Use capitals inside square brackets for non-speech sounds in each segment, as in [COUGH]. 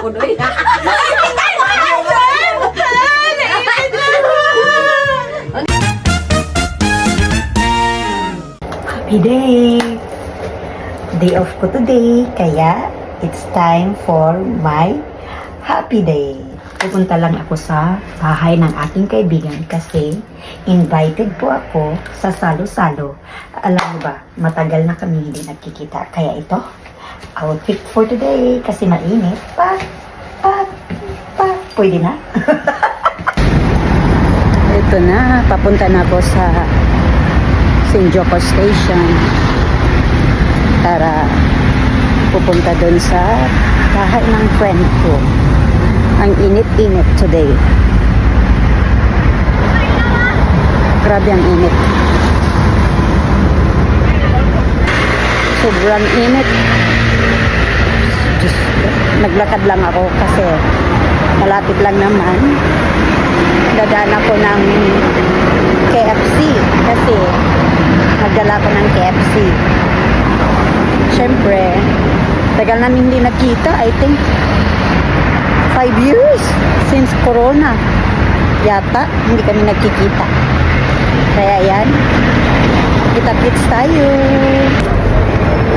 po doy. [LAUGHS] Happy day! Day off ko today, kaya it's time for my happy day. Pupunta lang ako sa bahay ng aking kaibigan kasi invited po ako sa salo-salo. Alam mo ba, matagal na kami hindi nagkikita. Kaya ito, outfit for today kasi mainit. Pa, pa, pa, pwede na. [LAUGHS] Ito na, papunta na ako sa St. Joko Station para pupunta doon sa bahay ng friend ko. Ang init-init today. Grabe ang init. Sobrang init. Diyos naglakad lang ako kasi malapit lang naman dadaan ako ng KFC kasi nagdala ko ng KFC. Siyempre, tagal namin hindi nagkita. I think five years since Corona. Yata, hindi kami nagkikita. Kaya yan, kita-kits tayo.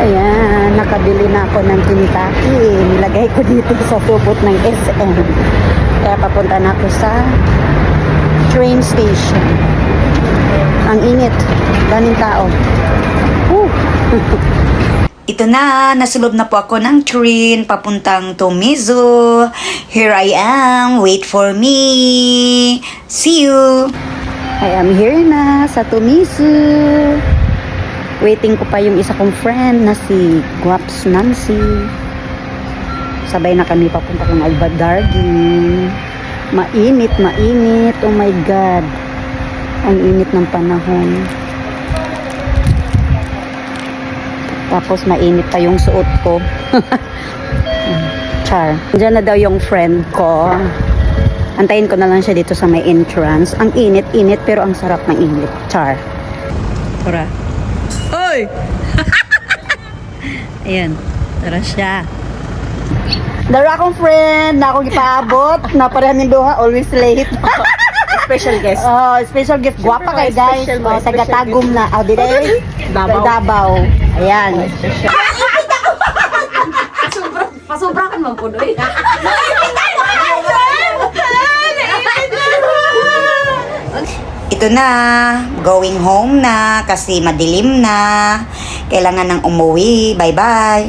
Ayan, nakabili na ako ng Kentucky. Nilagay ko dito sa tubot ng SM. Kaya papunta na ako sa train station. Ang init. Daming tao. Woo! [LAUGHS] Ito na, nasulob na po ako ng train papuntang Tomizo. Here I am, wait for me. See you. I am here na sa Tumisu. Waiting ko pa yung isa kong friend na si Guaps Nancy. Sabay na kami papunta kong Albadargin. Mainit, mainit. Oh my God. Ang init ng panahon. Tapos mainit pa yung suot ko. [LAUGHS] Char. Diyan na daw yung friend ko. Antayin ko na lang siya dito sa may entrance. Ang init-init pero ang sarap ng init. Char. Tara. Hoy! [LAUGHS] Ayan. Tara siya. Dara akong friend na akong ipaabot na parehan ng duha always late. [LAUGHS] Special guest. [LAUGHS] Oh, special gift. Guwapa kay guys. Oh, taga Tagum na. Oh, di day? Davao. Davao. Ayan. Pasubra kan man po doy. Ito na, going home na kasi madilim na. Kailangan ng umuwi. Bye-bye.